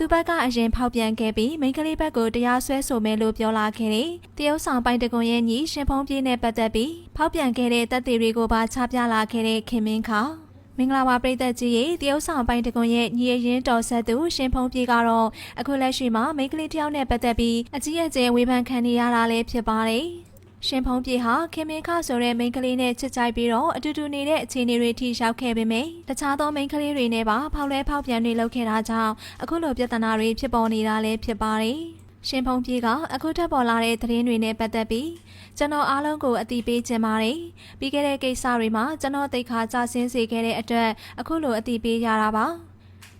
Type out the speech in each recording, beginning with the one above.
သူဘက်ကအရင်ဖောက်ပြန်ခဲ့ပြီးမိန်းကလေးဘက်ကိုတရားစွဲဆိုမယ်လို့ပြောလာခဲ့တယ်တရုတ်ဆောင်ပိုင်တကွန်ရဲ့ညီရှင်ဖုံးပြေးနဲ့ပတ်သက်ပြီးဖောက်ပြန်ခဲ့တဲ့တပ်တွေတွေကိုပါချပြလာခဲ့တဲ့ခင်မင်းခါမင်္ဂလာပါပြည်သက်ကြီးရေတရုတ်ဆောင်ပိုင်တကွန်ရဲ့ညီအရင်တော်ဆက်သူရှင်ဖုံးပြေးကတော့အခုလက်ရှိမှာမိန်းကလေးတစ်ယောက်နဲ့ပတ်သက်ပြီးအကြီးအကျယ်ဝေဖန်ခံနေရတာလည်းဖြစ်ပါတယ် ရှင်ဖုံးပြေဟာခင်မင်းခဆိုတဲ့မိန်းကလေးနဲ့ချစ်ကြိုက်ပြီးတော့အတူတူနေတဲ့အခြေအနေတွေထိရောက်ခဲ့ပေမယ့်တခြားသောမိန်းကလေးတွေနဲ့ပါဖောက်လဲဖောက်ပြန်တွေလုပ်ခဲ့တာကြောင့်အခုလိုပြဿနာတွေဖြစ်ပေါ်နေတာလည်းဖြစ်ပါတယ်။ရှင်ဖုံးပြေကအခုထပ်ပေါ်လာတဲ့သတင်းတွေနဲ့ပတ်သက်ပြီးကျွန်တော်အားလုံးကိုအတိပေးခြင်းပါတယ်။ပြီးခဲ့တဲ့ကိစ္စတွေမှာကျွန်တော်သိခါကြဆင်းစေခဲ့တဲ့အတွက်အခုလိုအတိပေးရတာပါ။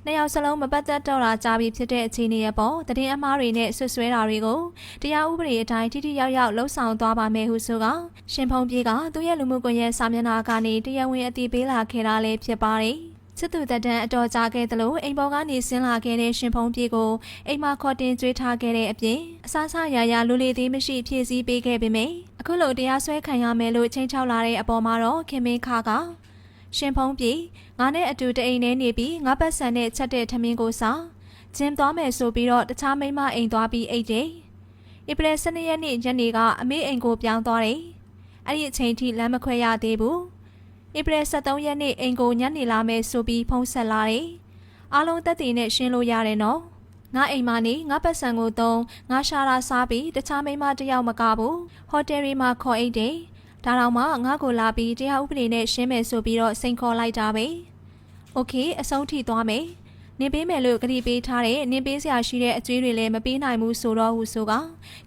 နှစ်ယောက်စလုံးမပတ်သက်တော့တာကြာပြီဖြစ်တဲ့အခြေအနေရပေါ်တည်င်းအမားတွေနဲ့ဆွဆွဲတာတွေကိုတရားဥပဒေအတိုင်းထိထိရောက်ရောက်လှုပ်ဆောင်သွားပါမယ်ဟုဆိုကရှင်ဖုံပြေကသူ့ရဲ့လူမှုကွန်ရက်စာမျက်နှာကနေတရားဝင်အတည်ပြုလာခဲ့တာလည်းဖြစ်ပါတယ်။စစ်သူတပ်တန်းအတော်ကြာခဲ့သလိုအိမ်ပေါ်ကနေဆင်းလာခဲ့တဲ့ရှင်ဖုံပြေကိုအိမ်မှာခေါ်တင်ကျွေးထားခဲ့တဲ့အပြင်အစားစားရာရာလူလေသေးမရှိဖြည့်ဆည်းပေးခဲ့ပေမယ့်အခုလိုတရားစွဲခံရမယ်လို့ချိန်ချောက်လာတဲ့အပေါ်မှာတော့ခင်မင်းခါက ရှင်ဖုံပြေငါနဲ့အတူတအိမ်ထဲနေပြီးငါပတ်စံနဲ့ချက်တဲ့ထမင်းကိုစားဂျင်းသွားမယ်ဆိုပြီးတော့တခြားမိန်းမအိမ်သွားပြီးအိတ်တယ်။ဧပြီ12ရက်နေ့ညနေကအမေအိမ်ကိုပြောင်းသွားတယ်။အဲ့ဒီအချိန်ထိလမ်းမခွဲရသေးဘူး။ဧပြီ23ရက်နေ့အိမ်ကိုညနေလာမယ်ဆိုပြီးဖုန်းဆက်လာတယ်။အားလုံးတက်တည်နဲ့ရှင်းလို့ရတယ်နော်။ငါအိမ်မနေငါပတ်စံကိုသုံးငါရှာတာစားပြီးတခြားမိန်းမတစ်ယောက်မကဘူးဟိုတယ်ရီမှာခေါ်အိတ်တယ်။ ဒါတော့မှငါ့ကိုလာပြီးတရားဥပဒေနဲ့ရှင်းမယ်ဆိုပြီးတော့စိန်ခေါ်လိုက်တာပဲ။ Okay အဆုံးထိသွားမယ်။နင်ပေးမယ်လို့ကတိပေးထားတဲ့နင်ပေးစရာရှိတဲ့အကျွေးတွေလည်းမပေးနိုင်ဘူးဆိုတော့ဟုဆိုက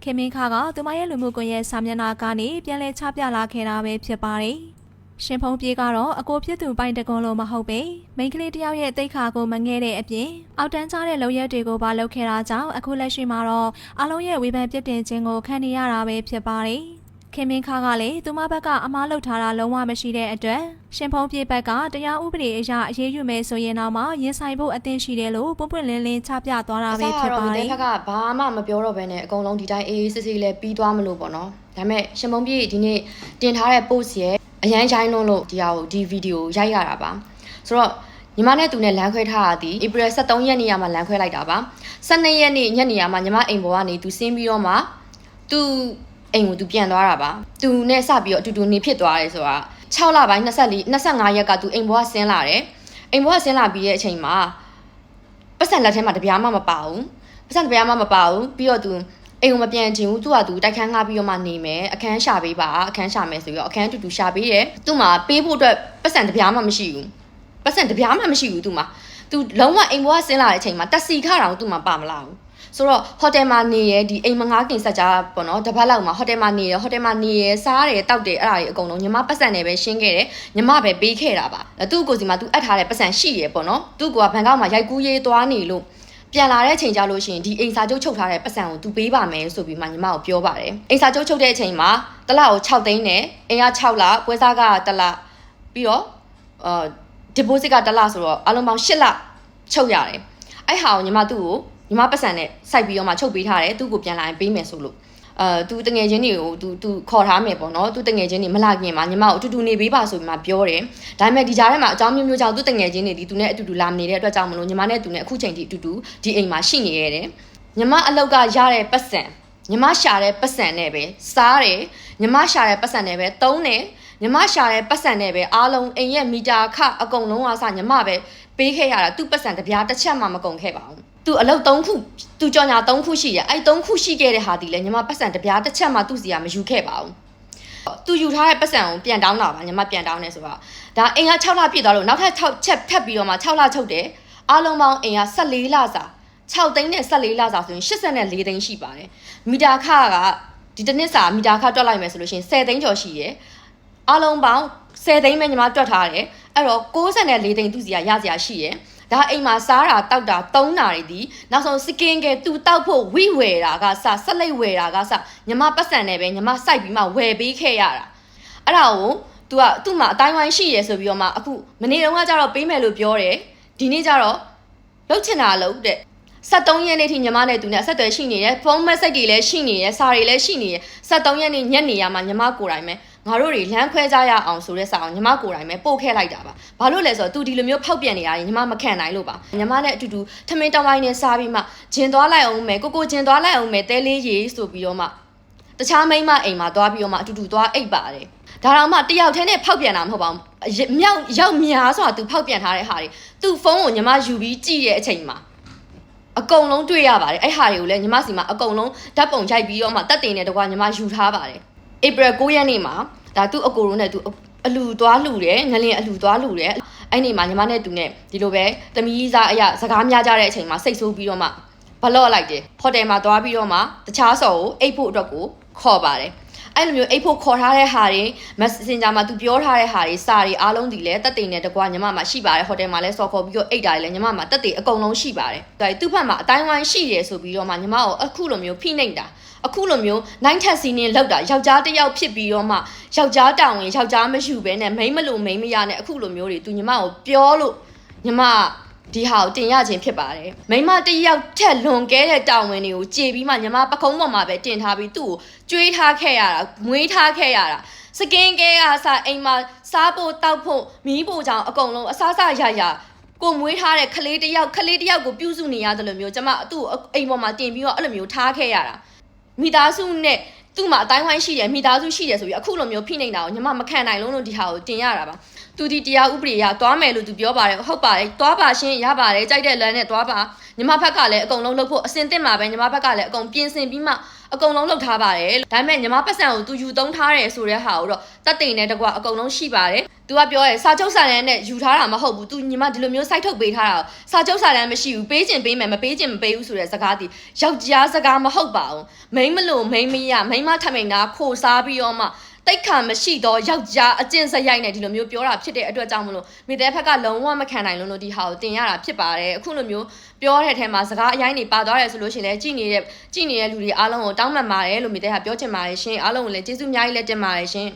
ခင်မင်းခါကသူမရဲ့လူမှုကွန်ရက်စာမျက်နှာကနေပြန်လဲချပြလာခဲ့တာပဲဖြစ်ပါတယ်။ရှင်ဖုံးပြေးကတော့အကိုဖြစ်သူပိုင်တကွန်လိုမဟုတ်ပဲမိန်းကလေးတယောက်ရဲ့တိတ်ခါကိုမငဲတဲ့အပြင်အောက်တန်းချတဲ့လုံရက်တွေကိုပါလုပ်ခဲ့တာကြောင့်အခုလက်ရှိမှာတော့အလုံးရဲ့ဝေဖန်ပြစ်တင်ခြင်းကိုခံနေရတာပဲဖြစ်ပါတယ်။ ခင်မင်းခါကလည်းသူမဘက်ကအမားလုပ်ထားတာလုံးဝမရှိတဲ့အတွက်ရှင်ဖုံးပြေဘက်ကတရားဥပဒေအရအရေးယူမယ်ဆိုရင်တော့မှရင်ဆိုင်ဖို့အသင့်ရှိတယ်လို့ပွပွင့်လင်းလင်းချပြသွားတာပဲဖြစ်ပါအတစယ်ကတော့ဒီဘက်ကဘာမှမပြောတော့ဘဲနဲ့အကုန်လုံးဒီတိုင်းအေးအေးဆေးဆေးလေးပြီးသွားမလို့ပေါ့နော်ဒါပေမဲ့ရှင်မုံပြေဒီနေ့တင်ထားတဲ့ post ရဲ့အရန်ရိုင်းလုံးလို့ဒီဟာကိုဒီဗီဒီယိုရိုက်ရတာပါဆိုတော့ညီမနဲ့သူနဲ့လမ်းခွဲထားတာဒီ April 23ရက်နေ့ရမှာလမ်းခွဲလိုက်တာပါ12ရက်နေ့ညနေရမှာညီမအိမ်ပေါ်ကနေသူဆင်းပြီးတော့မှသူ အိမ်ကိုသူပြန်သွားတာပါသူနဲ့စပြီးတော့အတူတူနေဖြစ်သွားတယ်ဆိုတာ6လပိုင်း24 25ရက်ကသူအိမ်ပေါ်ကဆင်းလာတယ်အိမ်ပေါ်ကဆင်းလာပြီးတဲ့အချိန်မှာပတ်စံလက်ထဲမှာတပြားမှမပါဘူးပတ်စံတပြားမှမပါဘူးပြီးတော့သူအိမ်ကိုမပြန်ချင်ဘူးသူကသူတိုက်ခန်းငှားပြီးတော့မှနေမယ်အခန်းရှာပေးပါအခန်းရှာမယ်ဆိုပြီးတော့အခန်းတူတူရှာပေးတယ်သူ့မှာပေးဖို့အတွက်ပတ်စံတပြားမှမရှိဘူးပတ်စံတပြားမှမရှိဘူးသူ့မှာသူလုံးဝအိမ်ဘွားဆင်းလာတဲ့အချိန်မှာတက်စီခတာကိုသူ့မှာပါမလာဘူး ဆိုတော့ဟိုတယ်မှာနေရဒီအိမ်မငားခင်ဆက်ကြပေါ့နော်တပတ်လောက်မှာဟိုတယ်မှာနေရဟိုတယ်မှာနေရစားတယ်တောက်တယ်အဲ့ဒါတွေအကုန်လုံးညီမပတ်စံနဲ့ပဲရှင်းခဲ့တယ်ညီမပဲပေးခဲ့တာပါသူ့ကိုယ်စီမှာသူအပ်ထားတဲ့ပတ်စံရှိရပေါ့နော်သူ့ကဘန်ကောက်မှာရိုက်ကူးရေးသွားနေလို့ပြန်လာတဲ့အချိန်ကြလို့ရှိရင်ဒီအိမ်စာချုပ်ချုပ်ထားတဲ့ပတ်စံကိုသူပေးပါမယ်ဆိုပြီးမှညီမကိုပြောပါတယ်အိမ်စာချုပ်ချုပ်တဲ့အချိန်မှာတစ်လကို6သိန်းနဲ့အိမ်က6လပွဲစားကတစ်လပြီးတော့အာ deposit ကတစ်လဆိုတော့အလုံးပေါင်း8လချုပ်ရတယ်အဲ့ဟာကိုညီမသူ့ကို ညီမပတ်စံနဲ့စိုက်ပြီးတော့မှချုပ်ပေးထားတယ်သူ့ကိုပြန်လာရင်ပေးမယ်ဆိုလို့အာသူတငယ်ချင်းတွေကိုသူသူခေါ်ထားမယ်ပေါ့နော်သူတငယ်ချင်းတွေမလာခင်မှာညီမကိုအတူတူနေပေးပါဆိုပြီးမှပြောတယ်ဒါပေမဲ့ဒီကြားထဲမှာအကြောင်းမျိုးမျိုးကြောင့်သူတငယ်ချင်းတွေဒီသူနဲ့အတူတူလာမနေတဲ့အတွက်ကြောင့်မလို့ညီမနဲ့သူနဲ့အခုချိန်ထိအတူတူဒီအိမ်မှာရှိနေရတယ်ညီမအလောက်ကရတဲ့ပတ်စံညီမရှာတဲ့ပတ်စံနဲ့ပဲစားတယ်ညီမရှာတဲ့ပတ်စံနဲ့ပဲသုံးတယ်ညီမရှာတဲ့ပတ်စံနဲ့ပဲအားလုံးအိမ်ရဲ့မီတာခအကုန်လုံးအားစညီမပဲပေးခဲ့ရတာသူ့ပတ်စံတစ်ပြားတစ်ချက်မှမကုန်ခဲ့ပါဘူး သူအလုပ်၃ခုသူကြော်ညာ၃ခုရှိရအဲ့၃ခုရှိခဲ့တဲ့ဟာဒီလေညီမပတ်စံတစ်ပြားတစ်ချက်မှသူ့စီကမယူခဲ့ပါဘူးသူယူထားတဲ့ပတ်စံကိုပြန်တောင်းတာပါညီမပြန်တောင်းနေဆိုတော့ဒါအိမ်က6လပြည့်သွားလို့နောက်ထပ်6ချက်ထပ်ပြီးတော့မှ6လချုပ်တယ်အားလုံးပေါင်းအိမ်က14လစာ6သိန်းနဲ့14လစာဆိုရင်84သိန်းရှိပါတယ်မီတာခကဒီတစ်နှစ်စာမီတာခတွက်လိုက်မယ်ဆိုလို့ရှိရင်10သိန်းကျော်ရှိတယ်အားလုံးပေါင်း10သိန်းပဲညီမတွက်ထားတယ်အဲ့တော့64သိန်းသူစီကရစရာရှိတယ် ဒါအိမ်မှာစားတာတောက်တာသုံးတာတွေဒီနောက်ဆုံးစကင်ကဲသူတောက်ဖို့ဝိဝယ်တာကစဆက်လိုက်ဝယ်တာကစညီမပတ်စံနဲ့ပဲညီမစိုက်ပြီးမှဝယ်ပေးခဲ့ရတာအဲ့ဒါကို तू ကသူ့မှာအတိုင်းဝိုင်းရှိရယ်ဆိုပြီးတော့မှအခုမနေ့တုန်းကကျတော့ပေးမယ်လို့ပြောတယ်ဒီနေ့ကျတော့လှုပ်ချင်တာလှုပ်တဲ့73ရက်နေ့ထိညီမနဲ့သူနဲ့အဆက်အသွယ်ရှိနေတယ်ဖုန်းမက်ဆေ့တွေလည်းရှိနေတယ်စာတွေလည်းရှိနေတယ်73ရက်နေ့ညနေရမှာညီမကိုယ်တိုင်ပဲ ငါတို့တွေလမ်းခွဲကြရအောင်ဆိုတဲ့စာအောင်ညီမကိုယ်တိုင်ပဲပို့ခဲ့လိုက်တာပါဘာလို့လဲဆိုတော့သူဒီလိုမျိုးဖောက်ပြန်နေရတယ်ညီမမခံနိုင်လို့ပါညီမနဲ့အတူတူထမင်းတောင်းပိုင်းနဲ့စားပြီးမှဂျင်သွားလိုက်အောင်မယ်ကိုကိုဂျင်သွားလိုက်အောင်မယ်တဲလေးရေးဆိုပြီးတော့မှတခြားမိန်းမအိမ်မှာသွားပြီးတော့မှအတူတူသွားအိပ်ပါတယ်ဒါတော့မှတယောက်တည်းနဲ့ဖောက်ပြန်တာမဟုတ်ပါဘူးမြောက်ရောက်များဆိုတာ तू ဖောက်ပြန်ထားတဲ့ဟာတွေ तू ဖုန်းကိုညီမယူပြီးကြည့်တဲ့အချိန်မှာအကုန်လုံးတွေ့ရပါတယ်အဲ့ဟာတွေကိုလည်းညီမစီမှာအကုန်လုံးဓာတ်ပုံရိုက်ပြီးတော့မှတက်တင်တဲ့တကွာညီမယူထားပါတယ် ဧပြီ9ရက်နေ့မှာဒါသူ့အကိုရုံးနဲ့သူအလူသွားလှူတယ်ငလင်အလူသွားလှူတယ်အဲ့နေ့မှာညီမနဲ့သူနဲ့ဒီလိုပဲတမီးစားအရာစကားများကြတဲ့အချိန်မှာစိတ်ဆိုးပြီးတော့မှဘလော့လိုက်တယ်ဟိုတယ်မှာသွားပြီးတော့မှတခြားဆော်ကိုအိတ်ဖို့အတွက်ကိုခေါ်ပါတယ် အဲ့လိုမျိုးအိတ်ဖို့ခေါ်ထားတဲ့ဟာတွေ Messenger မှာသူပြောထားတဲ့ဟာတွေစာတွေအားလုံးဒီလဲတက်တိန်နဲ့တကွာညီမမှာရှိပါတယ်ဟိုတယ်မှာလဲဆော်ခေါ်ပြီးတော့အိတ်တာတွေလဲညီမမှာတက်တိန်အကုန်လုံးရှိပါတယ်ဒါသူ့ဘက်မှာအတိုင်းဝိုင်းရှိတယ်ဆိုပြီးတော့မှညီမကိုအခုလိုမျိုးဖိနှိပ်တာအခုလိုမျိုးနိုင်ထက်စီနေလောက်တာယောက်ျားတစ်ယောက်ဖြစ်ပြီးတော့မှယောက်ျားတောင်ဝင်ယောက်ျားမယူဘဲနဲ့မိန်းမလို့မိန်းမရနဲ့အခုလိုမျိုးတွေသူညီမကိုပြောလို့ညီမ ဒီဟာကိုတင်ရခြင်းဖြစ်ပါတယ်မိန်းမတစ်ယောက်ထက်လွန်ကဲတဲ့တောင်ဝင်တွေကိုကြေပြီးမှညီမပကုံးပေါ်မှာပဲတင်ထားပြီးသူ့ကိုကျွေးထားခဲ့ရတာမွေးထားခဲ့ရတာစကင်းကဲအားစားအိမ်မှာစားဖို့တောက်ဖို့မီးဖို့ကြောင့်အကုန်လုံးအစားစားရရကိုမွေးထားတဲ့ခလေးတစ်ယောက်ခလေးတစ်ယောက်ကိုပြုစုနေရတယ်လို့မျိုးကျမသူ့ကိုအိမ်ပေါ်မှာတင်ပြီးတော့အဲ့လိုမျိုးထားခဲ့ရတာမိသားစုနဲ့သူ့မှာအတိုင်းဝိုင်းရှိတယ်မိသားစုရှိတယ်ဆိုပြီးအခုလိုမျိုးဖိနေတာကိုညီမမခံနိုင်လုံးလို့ဒီဟာကိုတင်ရတာပါ သူဒီတရားဥပဒေရသွားမယ်လို့သူပြောပါတယ်ဟုတ်ပါတယ်သွားပါရှင်းရပါတယ်ကြိုက်တဲ့လမ်းနဲ့သွားပါညီမဘက်ကလည်းအကုန်လုံးလုပ်ဖို့အစင်တင်မှာပဲညီမဘက်ကလည်းအကုန်ပြင်ဆင်ပြီးမှအကုန်လုံးလုပ်ထားပါတယ်ဒါပေမဲ့ညီမပတ်စံကိုသူယူသုံးထားတယ်ဆိုတဲ့ဟာကိုတော့တက်တိန်နဲ့တကွအကုန်လုံးရှိပါတယ်သူကပြောရဲစာချုပ်စာတမ်းနဲ့ယူထားတာမဟုတ်ဘူးသူညီမဒီလိုမျိုးစိုက်ထုတ်ပေးထားတာစာချုပ်စာတမ်းမရှိဘူးပေးခြင်းပေးမယ်မပေးခြင်းမပေးဘူးဆိုတဲ့စကားဒီယောက်ျားစကားမဟုတ်ပါဘူးမိန်းမလို့မိန်းမရမိန်းမထမိန်တာခိုစားပြီးတော့မှ တိတ်ခါမရှိတော့ယောက်ျားအကျင့်စရိုက်နဲ့ဒီလိုမျိုးပြောတာဖြစ်တဲ့အတွက်ကြောင့်မလို့မိတဲ့ဖက်ကလုံးဝမခံနိုင်လို့လို့ဒီဟာကိုတင်ရတာဖြစ်ပါတယ်အခုလိုမျိုးပြောတဲ့အထဲမှာစကားအရင်နေပါသွားတယ်ဆိုလို့ရှိရင်လည်းကြည်နေတဲ့ကြည်နေတဲ့လူတွေအားလုံးကိုတောင်းပန်ပါတယ်လို့မိတဲ့ဟာပြောချင်ပါတယ်ရှင်အားလုံးကိုလည်းကျေးဇူးအများကြီးလက်တင်ပါတယ်ရှင်